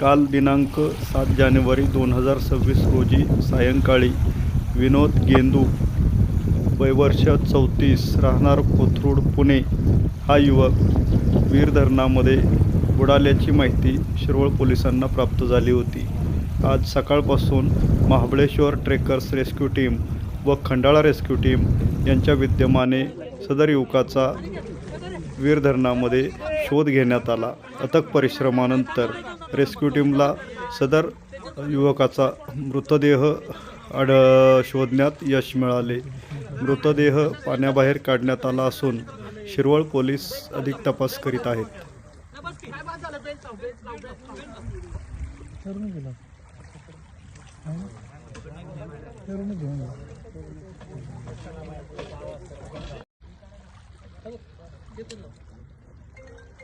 काल दिनांक सात जानेवारी दोन हजार सव्वीस रोजी सायंकाळी विनोद गेंदू वयवर्ष चौतीस राहणार कोथरूड पुणे हा युवक वीर धरणामध्ये बुडाल्याची माहिती शिरवळ पोलिसांना प्राप्त झाली होती. आज सकाळपासून महाबळेश्वर ट्रेकर्स रेस्क्यू टीम व खंडाळा रेस्क्यू टीम यांच्या विद्यमाने सदर युवकाचा वीर धरणामध्ये शोध घेण्यात आला. अथक परिश्रमानंतर रेस्क्यू टीमला सदर युवकाचा मृतदेह आढ शोधण्यात यश मिळाले. मृतदेह पाण्याबाहेर काढण्यात आला असून शिरवळ पोलीस अधिक तपास करीत आहेत.